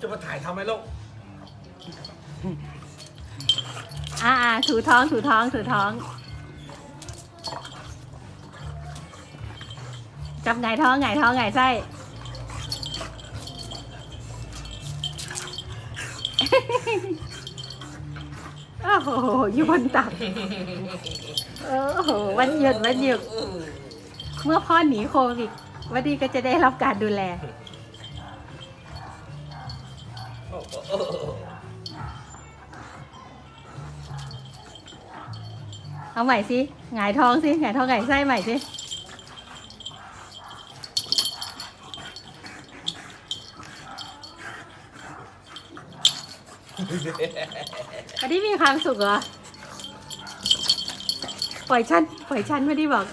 จะมาถ่ายทำไมลูกอ่าอ่าถูท้องถูท้องถูท้องจับไงายท้องไงายท้องไงายไส้โอ้โหอยู่บนตักโอ้โหวันหยุดวันหยุดเมื่อพ่อหนีโควิดวันนี้ก็จะได้รับการดูแล เอาใหม่สิหงายท้องสิหงายท้องหงายไส้ใหม่สิวันนี้มีความสุขเหรอ ปล่อยฉัน ปล่อยฉันไม่ได้บอก